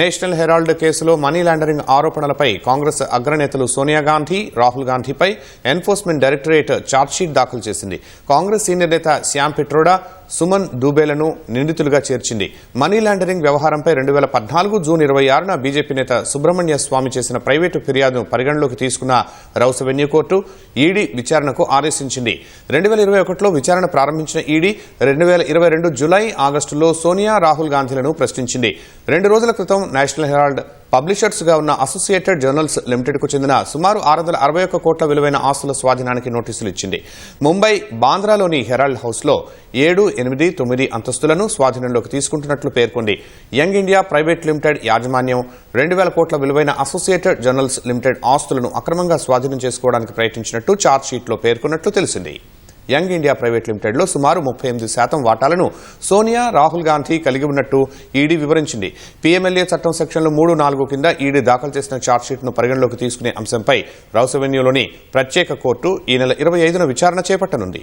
National Herald కేసులో money laundering ఆరోపణలపై కాంగ్రెస్ అగ్రనేతలు సోనియా గాంధీ రాహుల్ గాంధీపై ఎన్ఫోర్స్మెంట్ డైరెక్టరేట్ ఛార్జ్షీట్ దాఖలు చేసింది. కాంగ్రెస్ సీనియర్ నేత శ్యామ్ పిట్రోడా సుమన్ దూబేలను నిందితులుగా చేర్చింది. మనీ లాండరింగ్ వ్యవహారంపై రెండు వేల పద్నాలుగు జూన్ ఇరవై ఆరున బీజేపీ నేత సుబ్రహ్మణ్య స్వామి చేసిన ప్రైవేటు ఫిర్యాదును పరిగణలోకి తీసుకున్న రౌస్ రెవెన్యూ కోర్టు ఈడీ విచారణకు ఆదేశించింది. రెండు వేల ఇరవై ఒకటిలో విచారణ ప్రారంభించిన ఈడీ రెండు వేల ఇరవై రెండు జులై ఆగస్టులో సోనియా రాహుల్ గాంధీలను ప్రశ్నించింది. రెండు రోజుల క్రితం నేషనల్ హెరాల్డ్ పబ్లిషర్స్గా ఉన్న అసోసియేటెడ్ జర్నల్స్ లిమిటెడ్కు చెందిన సుమారు ఆరు వందల అరవై ఒక్క కోట్ల విలువైన ఆస్తుల స్వాధీనానికి నోటీసులు ఇచ్చింది. ముంబై బాంద్రాలోని హెరాల్డ్ హౌస్లో ఏడు ఎనిమిది తొమ్మిది అంతస్తులను స్వాధీనంలోకి తీసుకుంటున్నట్లు పేర్కొంది. యంగ్ ఇండియా ప్రైవేట్ లిమిటెడ్ యాజమాన్యం రెండు వేల కోట్ల విలువైన అసోసియేటెడ్ జర్నల్స్ లిమిటెడ్ ఆస్తులను అక్రమంగా స్వాధీనం చేసుకోవడానికి ప్రయత్నించినట్టు ఛార్జ్షీట్లో పేర్కొన్నట్లు తెలిసింది. యంగ్ ఇండియా ప్రైవేట్ లిమిటెడ్లో సుమారు ముప్పై ఎనిమిది శాతం వాటాలను సోనియా రాహుల్ గాంధీ కలిగి ఉన్నట్టు ఈడీ వివరించింది. పీఎంఎల్ఏ చట్టం సెక్షన్లు మూడు నాలుగు కింద ఈడీ దాఖలు చేసిన ఛార్జ్షీట్ను పరిగణలోకి తీసుకునే అంశంపై రౌస్ అవెన్యూలోని ప్రత్యేక కోర్టు ఈ నెల ఇరవై ఐదున విచారణ చేపట్టనుంది.